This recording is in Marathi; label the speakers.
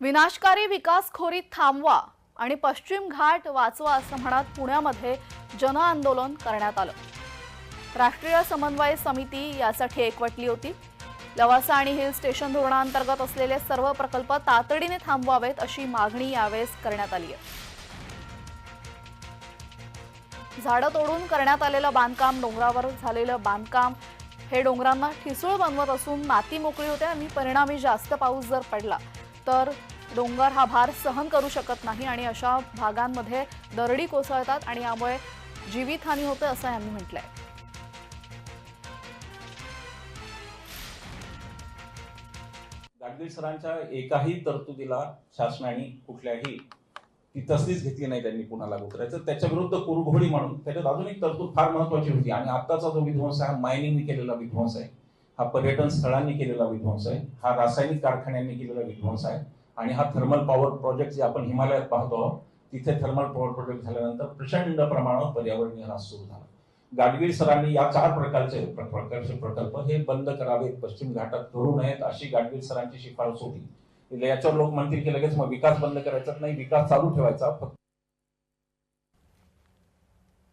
Speaker 1: विनाशकारी विकासखोरी थांबवा आणि पश्चिम घाट वाचवा असं म्हणत पुण्यामध्ये जनआंदोलन करण्यात आलं. राष्ट्रीय समन्वय समिती यासाठी एकवटली होती. लवासा आणि हिल स्टेशन धोरणांतर्गत असलेले सर्व प्रकल्प तातडीने थांबवावेत अशी मागणी यावेळेस करण्यात आली आहे. झाडं तोडून करण्यात आलेलं बांधकाम डोंगरावर झालेलं बांधकाम हे डोंगरांना ठिसूळ बनवत असून माती मोकळी होते आणि परिणामी जास्त पाऊस जर पडला तर डोंगर हा भार सहन करू शकत नाही आणि अशा भागांमध्ये दरडी कोसळतात आणि यामुळे जीवितहानी होते असं यांनी म्हटलंय.
Speaker 2: गाडगीळ सरांच्या एकाही तरतुदीला शासनाने कुठल्याही ती तसलीच घेतली नाही त्यांनी पुन्हा लागू करायचं. त्याच्या विरुद्ध कुरघोडी म्हणून त्याच्यात अजून एक तरतूद फार महत्वाची होती. आणि आत्ताचा जो विध्वंस आहे मायनिंगने केलेला विध्वंस आहे. हा पर्यटन स्थळांनी केलेला विध्वंस आहे. हा रासायनिक कारखान्यांनी केलेला विध्वंस आहे. आणि हा थर्मल पॉवर प्रोजेक्ट जे आपण हिमालयात पाहतो तिथे थर्मल पॉवर प्रोजेक्ट झाल्यानंतर प्रचंड प्रमाणावर पर्यावरणीय ऱ्हास सुरू झाला. गाडगीळ सरांनी या चार प्रकारचे प्रकारचे प्रकल्प हे बंद करावेत पश्चिम घाटात करू नयेत अशी गाडगीळ सरांची शिफारस होती. याच्यावर लोक म्हणतील की लगेच मग विकास बंद करायचा नाही विकास चालू ठेवायचा फक्त